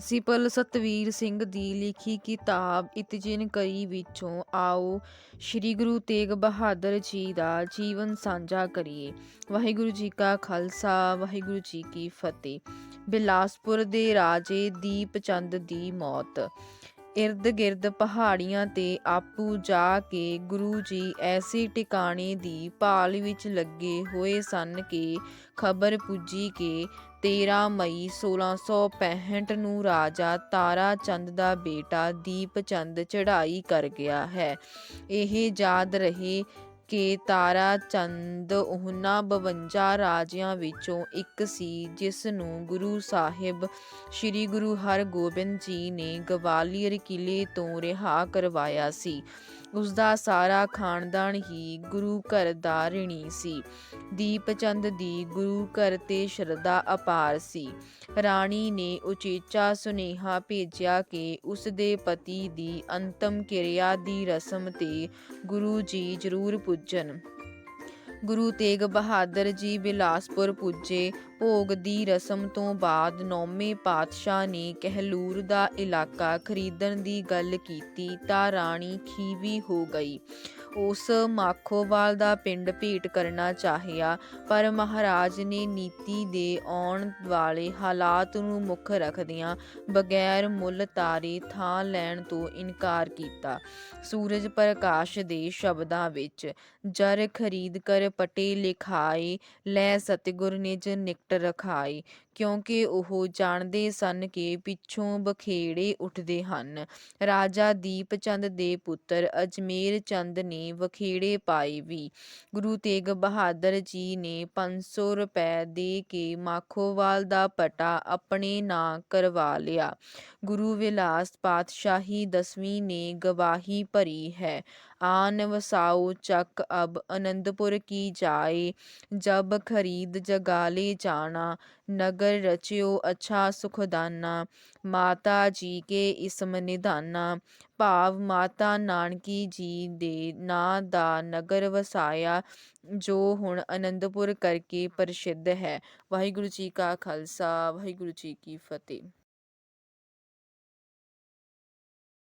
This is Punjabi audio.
ਪ੍ਰਿੰਸੀਪਲ ਸਤਵੀਰ ਸਿੰਘ ਦੀ ਲਿਖੀ ਕਿਤਾਬ ਇਤਜਿਨ ਕਰੀ ਵਿੱਚੋਂ ਆਓ, ਸ੍ਰੀ ਗੁਰੂ ਤੇਗ ਬਹਾਦਰ ਜੀ ਦਾ ਜੀਵਨ ਸਾਂਝਾ ਕਰੀਏ। ਵਾਹਿਗੁਰੂ ਜੀ ਕਾ ਖਾਲਸਾ, ਵਾਹਿਗੁਰੂ ਜੀ ਕੀ ਫਤਿਹ। ਬਿਲਾਸਪੁਰ ਦੇ ਰਾਜੇ ਦੀਪ ਚੰਦ ਦੀ ਮੌਤ। ਇਰਦ ਗਿਰਦ ਪਹਾੜੀਆਂ ਤੇ ਆਪੂ ਜਾ ਕੇ ਗੁਰੂ ਜੀ ਐਸੇ ਟਿਕਾਣੇ ਦੀ ਭਾਲ ਵਿੱਚ ਲੱਗੇ ਹੋਏ ਸਨ ਕਿ ਖਬਰ ਪੁੱਜੀ ਕਿ 13 ਮਈ 1665 ਨੂੰ ਰਾਜਾ ਤਾਰਾ ਚੰਦ ਦਾ ਬੇਟਾ ਦੀਪ ਚੰਦ ਚੜ੍ਹਾਈ ਕਰ ਗਿਆ ਹੈ। ਇਹ ਯਾਦ ਰਹੇ ਕਿ ਤਾਰਾ ਚੰਦ ਉਹਨਾਂ 52 ਰਾਜਿਆਂ ਵਿੱਚੋਂ ਇੱਕ ਸੀ, ਜਿਸ ਨੂੰ ਗੁਰੂ ਸਾਹਿਬ ਸ੍ਰੀ ਗੁਰੂ ਹਰਗੋਬਿੰਦ ਜੀ ਨੇ ਗਵਾਲੀਅਰ ਕਿਲੇ ਤੋਂ ਰਿਹਾ ਕਰਵਾਇਆ ਸੀ। ਉਸ ਦਾ ਸਾਰਾ ਖਾਨਦਾਨ ਹੀ ਗੁਰੂ ਘਰ ਦਾ ਰਿਣੀ ਸੀ। ਦੀਪ ਚੰਦ ਦੀ ਗੁਰੂ ਘਰ ਤੇ ਸ਼ਰਧਾ ਅਪਾਰ ਸੀ। ਰਾਣੀ ਨੇ ਉਚੇਚਾ ਸੁਨੇਹਾ ਭੇਜਿਆ ਕਿ ਉਸ ਦੇ ਪਤੀ ਦੀ ਅੰਤਮ ਕਿਰਿਆ ਦੀ ਰਸਮ ਤੇ ਗੁਰੂ ਜੀ ਜ਼ਰੂਰ ਪੁੱਜਣ। ਗੁਰੂ ਤੇਗ ਬਹਾਦਰ ਜੀ ਬਿਲਾਸਪੁਰ ਪੁੱਜੇ। ਭੋਗ ਦੀ ਰਸਮ ਤੋਂ ਬਾਅਦ ਨੌਵੇਂ ਪਾਤਸ਼ਾਹ ਨੇ ਕਹਿਲੂਰ ਦਾ ਇਲਾਕਾ ਖਰੀਦਣ ਦੀ ਗੱਲ ਕੀਤੀ ਤਾਂ ਰਾਣੀ ਖੀਵੀ ਹੋ ਗਈ। ਉਸ ਮਾਖੋਵਾਲ ਦਾ ਪਿੰਡ ਭੇਟ ਕਰਨਾ ਚਾਹਿਆ, ਪਰ ਮਹਾਰਾਜ ਨੇ ਨੀਤੀ ਦੇ ਆਉਣ ਵਾਲੇ ਹਾਲਾਤ ਨੂੰ ਮੁੱਖ ਰੱਖਦਿਆਂ ਬਗੈਰ ਮੁੱਲ ਤਾਰੇ ਥਾਂ ਲੈਣ ਤੋਂ ਇਨਕਾਰ ਕੀਤਾ। ਸੂਰਜ ਪ੍ਰਕਾਸ਼ ਦੇ ਸ਼ਬਦਾਂ ਵਿੱਚ, ਜਰ ਖਰੀਦ ਕਰ ਪਟੇ ਲਿਖਾਏ, ਲੈ ਸਤਿਗੁਰ ਨਿਜ ਨਿਕਟ ਰਖਾਏ। ਕਿਉਂਕਿ ਉਹ ਜਾਣਦੇ ਸਨ ਕਿ ਪਿੱਛੋਂ ਬਖੇੜੇ ਉੱਠਦੇ ਹਨ। ਰਾਜਾ ਦੀਪ ਚੰਦ ਦੇ ਪੁੱਤਰ ਅਜਮੇਰ ਚੰਦ ਨੇ ਬਖੇੜੇ ਪਾਏ ਵੀ। ਗੁਰੂ ਤੇਗ ਬਹਾਦਰ ਜੀ ਨੇ 500 ਰੁਪਏ ਦੇ ਕੇ ਮਾਖੋਵਾਲ ਦਾ ਪਟਾ ਆਪਣੇ ਨਾਂ ਕਰਵਾ ਲਿਆ। ਗੁਰੂ ਵਿਲਾਸ ਪਾਤਸ਼ਾਹੀ ਦਸਵੀਂ ਨੇ ਗਵਾਹੀ ਭਰੀ ਹੈ। ਆਨ ਵਸਾਓ ਚੱਕ ਅਬ ਅਨੰਦਪੁਰ ਕੀ ਜਾਏ, ਜਬ ਖਰੀਦ ਜਗਾਲੇ ਜਾਣਾ, ਨਗਰ ਰਚਿਓ ਅੱਛਾ ਸੁਖਦਾਨਾ, ਮਾਤਾ ਜੀ ਕੇ ਇਸਮ ਨਿਧਾਨਾ, ਭਾਵ ਮਾਤਾ ਨਾਨਕੀ ਜੀ ਦੇ ਨਾਂ ਦਾ ਨਗਰ ਵਸਾਇਆ, ਜੋ ਹੁਣ ਅਨੰਦਪੁਰ ਕਰਕੇ ਪ੍ਰਸਿੱਧ ਹੈ। ਵਾਹਿਗੁਰੂ ਜੀ ਕਾ ਖਾਲਸਾ, ਵਾਹਿਗੁਰੂ ਜੀ ਕੀ ਫਤਿਹ।